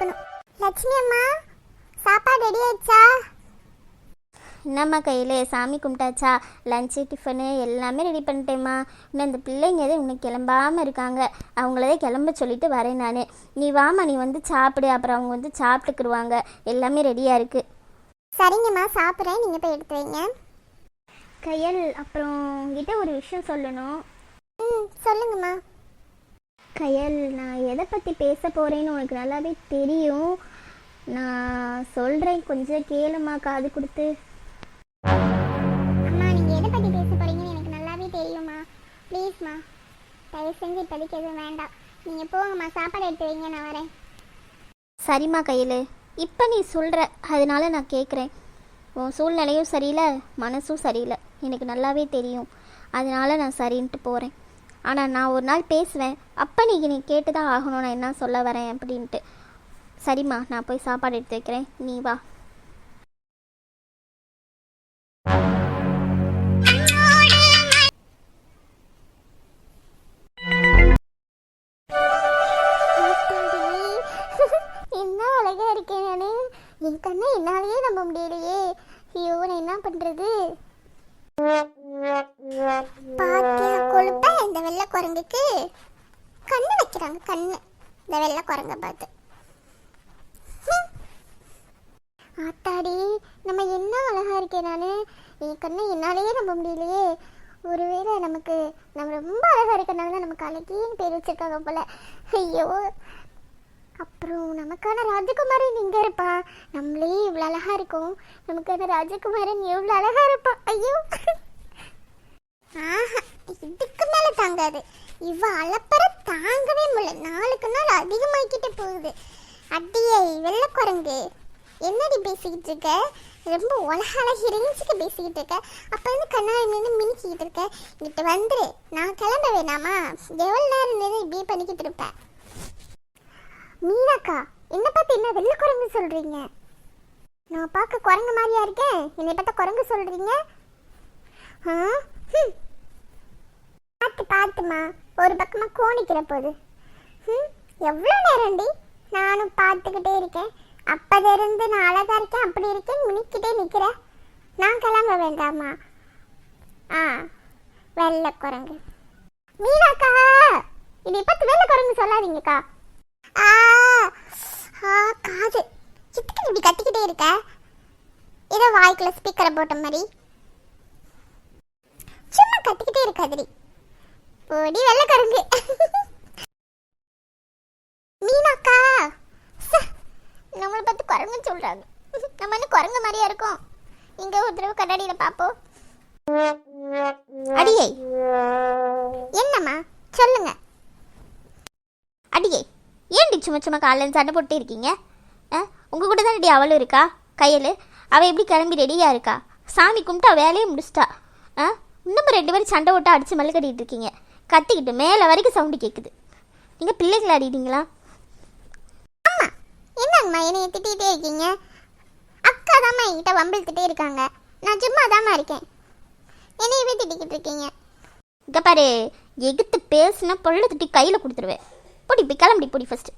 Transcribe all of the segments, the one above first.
இருக்கணும் லட்சுமி அம்மா சாப்பாடு ரெடி ஆயிடுச்சா? என்னம்மா கையில் சாமி கும்பிட்டாச்சா? லஞ்சு டிஃபனு எல்லாமே ரெடி பண்ணிட்டேம்மா. இன்னும் இந்த பிள்ளைங்க எதுவும் இன்னும் கிளம்பாமல் இருக்காங்க. அவங்களதே கிளம்ப சொல்லிட்டு வரேன் நான். நீ வாம்மா நீ வந்து சாப்பிடு. அப்புறம் அவங்க வந்து சாப்பிட்டுக்குருவாங்க. எல்லாமே ரெடியாக இருக்குது சரிங்கம்மா சாப்பிட்றேன். நீங்கள் போய் எடுத்து வைங்க. கையல் அப்புறம் உங்ககிட்ட ஒரு விஷயம் சொல்லணும். ம் சொல்லுங்கம்மா. கையல் நான் எதை பற்றி பேச போகிறேன்னு உனக்கு நல்லாவே தெரியும். நான் சொல்கிறேன் கொஞ்சம் கேளுமா காது கொடுத்து. அம்மா நீங்கள் எதை பற்றி பேச போகிறீங்கன்னு எனக்கு நல்லாவே தெரியும்மா. ப்ளீஸ்மா தயவு செஞ்சு இப்போதைக்கு எதுவும் வேண்டாம். நீங்கள் போங்கம்மா சாப்பாடு எடுத்து வைங்க நான் வரேன். சரிம்மா கையில். இப்போ நீ சொல்கிற அதனால நான் கேட்குறேன் உன் சூழ்நிலையும் சரியில்லை மனசும் சரியில்லை. எனக்கு நல்லாவே தெரியும். அதனால நான் சரின்ட்டு போகிறேன் ஆனால் நான் ஒரு நாள் பேசுவேன். அப்போ நீ நீ கேட்டு தான் ஆகணும் நான் என்ன சொல்ல வரேன் அப்படின்ட்டு. சரிம்மா நான் போய் சாப்பாடு எடுத்து வைக்கிறேன். நீ வா. என்ன அழகா என் கண்ணை என்னாலேயே நம்ப முடியலையே. ஐயோ நான் என்ன பண்றது? குரங்குக்கு கண்ணு வைக்கிறாங்க கண்ணு. இந்த வெள்ளை குரங்க பார்த்து. ஆத்தாடி நம்ம என்ன அழகா இருக்கே நானு? என் கண்ணை என்னாலேயே நம்ப முடியலையே. ஒருவேளை நமக்கு நம்ம ரொம்ப அழகா இருக்கனால தான் நமக்கு அழகின்னு பேர் வச்சிருக்காங்க போல. ஐயோ. அப்புறம் நமக்கான ராஜகுமாரன் எங்க இருப்பா. நம்மளே இவ்வளோ அழகா இருக்கும். நமக்கான ராஜகுமாரன் எவ்வளோ அழகா இருப்பான் ஐயோ. இதுக்கு மேல தாங்காது. இவ அளப்பற தாங்கவே முடியல. நாளுக்கு நாள் அதிகமாக்கிட்டு போகுது. அடியே வெள்ளக்குரங்கு. என்னடி பேசிக்கிட்டு இருக்க? ரொம்ப உலக அழகி ரேஞ்சுக்கு பேசிக்கிட்டு இருக்க. அப்போ வந்து கண்ணாடி நின்று மினிக்கிட்டு இருக்க. இங்கிட்ட வந்துரு. நான் கிளம்ப வேணாமா? எவ்வளோ நேரம் நின்று இப்படியே பண்ணிக்கிட்டு இருப்பேன் மீனாக்கா என்னை பார்த்து என்ன வெள்ளை குரங்கு சொல்கிறீங்க நான் பார்க்க குரங்கு மாதிரியா இருக்கேன். என்னை பார்த்தா குரங்கு சொல்கிறீங்க ஆ? ஹம். ஒரு பக்கமா கோணிக்கிற போது ம் எவ்வளோ நேரம்டி? நானும் பார்த்துக்கிட்டே இருக்கேன். அப்பதிருந்து நான் அழகா இருக்கேன் அப்படி இருக்கேன் முனிக்கிட்டே நிற்கிறேன் நான் கிளம்ப வேண்டாமா? ஆ வெள்ளை குரங்கு. மீனாக்கா! இதை பார்த்து வெள்ளை குரங்கு சொல்லாதீங்கக்கா. ஆ ஆ காது. எதுக்கு இப்படி கத்திக்கிட்டே இருக்க? ஏதோ வாய்க்குள்ள ஸ்பீக்கரை போட்ட மாதிரி. சும்மா கத்திக்கிட்டே இருக்காதடி. போடி வெள்ள கருங்கு மீனாக்கா நம்மளை பார்த்து குரங்கு சொல்றாங்க. நம்ம என்ன குரங்கு மாதிரியா இருக்கோம்? இங்க ஒரு தடவை கண்ணாடியில பாப்போம் அடியே. என்னம்மா? சொல்லுங்க. அடியே. ஏன்டி சும்மா சும்மா காலையில் சண்டை போட்டு இருக்கீங்க? ஆ உங்கள் கூட தான் அவளும் இருக்கா? கையில். அவள் எப்படி கிளம்பி ரெடியாக இருக்கா? சாமி கும்பிட்டா வேலையை முடிச்சிட்டா. ஆ இன்னும் ரெண்டு பேரும் சண்டை போட்டு அடித்து மல்லு கட்டிட்டு இருக்கீங்க. கத்திக்கிட்டு மேலே வரைக்கும் சவுண்டு கேட்குது நீங்கள் பிள்ளைங்களை ஆடிட்டீங்களா? அம்மா என்னங்கம்மா என்னைய திட்டிகிட்டே இருக்கீங்க? அக்கா தாம்மா என்கிட்ட வம்பிழுத்துட்டே இருக்காங்க. நான் சும்மா தாம்மா இருக்கேன். என்னையவே திட்டிக்கிட்டு இருக்கீங்க? இங்கே பாரு எகுத்து பேசுனா பொருளை திட்டி கையில் கொடுத்துருவேன் பொடி போய் கிளம்பி பொடி ஃபஸ்ட்டு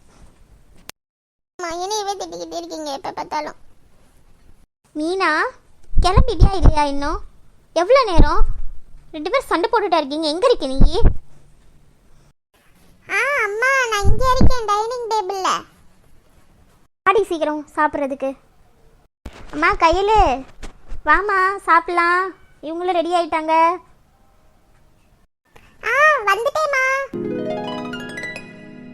அம்மா என்னையவே திட்டிக்கிட்டே இருக்கீங்க எப்போ பார்த்தாலும்? மீனா கிளம்பிட்டியா இல்லையா இன்னும்? எவ்வளோ நேரம்? ரெண்டு பேரும் சண்டை போட்டுட்டா இருக்கீங்க. எங்கே இருக்க நீ ஆ அம்மா நான் இங்கே இருக்கேன் டைனிங் டேபிளில் ஆடி சீக்கிரம் சாப்பிட்றதுக்கு. அம்மா கையில். வாமா சாப்பிட்லாம். இவங்களும் ரெடி ஆயிட்டாங்க. ஆ வந்துட்டேம்மா.